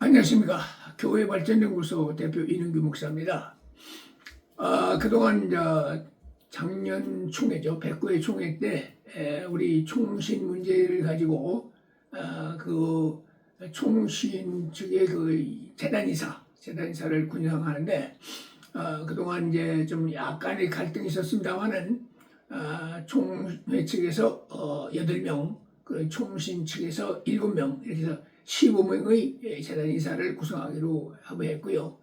안녕하십니까. 교회 발전연구소 대표 이능규 목사입니다. 아, 그동안 이제 작년 총회죠. 109회 총회 때 에, 우리 총신 문제를 가지고 아, 그 총신 측의 그 재단 이사, 재단 이사를 군상하는데 아, 그동안 이제 좀 약간의 갈등이 있었습니다만은 아, 총회 측에서 어, 8명, 그 총신 측에서 7명 이렇게 해서 15명의 재단 이사를 구성하기로 합의했고요.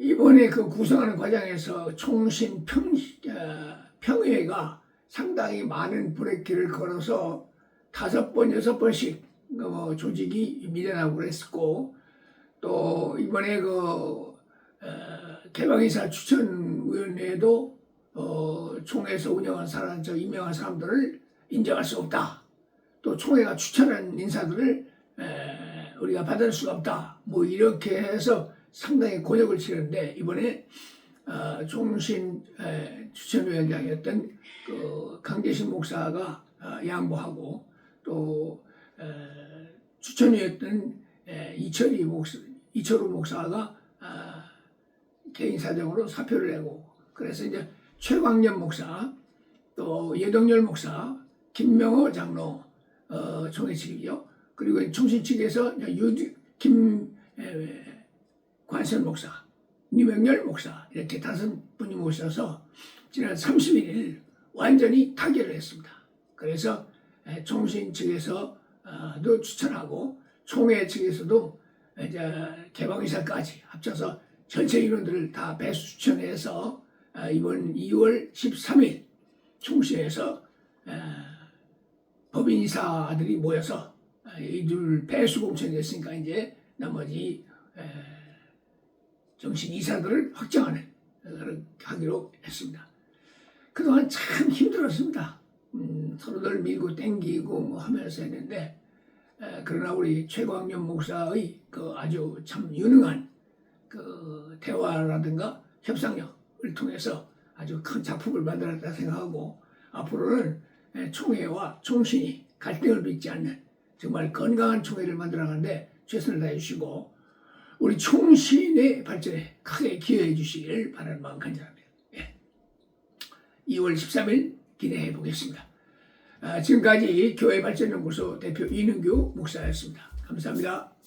이번에 그 구성하는 과정에서 총신 평, 어, 평회가 상당히 많은 브레이크를 걸어서 다섯 번, 여섯 번씩 어, 조직이 미련하고 그랬었고 또 이번에 그 어, 개방이사 추천위원회도 어, 총회에서 운영한 사람, 저 임명한 사람들을 인정할 수 없다. 또 총회가 추천한 인사들을 에, 우리가 받을 수가 없다. 뭐 이렇게 해서 상당히 곤욕을 치는데 이번에 어, 종신 에, 추천위원장이었던 그 강재신 목사가 어, 양보하고 또 에, 추천위였던 에, 이철희 목사, 이철우 목사가 아, 개인 사정으로 사표를 내고 그래서 이제 최광년 목사 또 예동열 목사 김명호 장로 어, 측이죠. 그리고 총신 측에서 유디, 김 에, 관선 목사, 유명열 목사 이렇게 다섯 분이 모셔서 지난 31일 완전히 타결을 했습니다. 그래서 에, 총신 측에서도 어, 추천하고 총회 측에서도 이제 개방이사까지 합쳐서 전체 인원들을 다 배수 추천해서 아, 이번 2월 13일 총신에서 에, 법인 이사들이 모여서 아, 이들 배수 공천이 됐으니까 이제 나머지 에, 정신 이사들을 확정하는 어, 그런 하기로 했습니다. 그동안 참 힘들었습니다. 음, 서로들 밀고 땡기고 뭐 하면서 했는데 에, 그러나 우리 최광년 목사의 그 아주 참 유능한 그 대화라든가 협상력을 통해서 아주 큰 작품을 만들었다 생각하고 앞으로는 에, 총회와 총신이 갈등을 빚지 않는 정말 건강한 총회를 만들어가는데 최선을 다해 주시고 우리 총신의 발전에 크게 기여해 주시길 바라는 마음 간절합니다. 예. 2월 13일 기대해 보겠습니다. 아, 지금까지 교회 발전연구소 대표 이능규 목사였습니다. 감사합니다.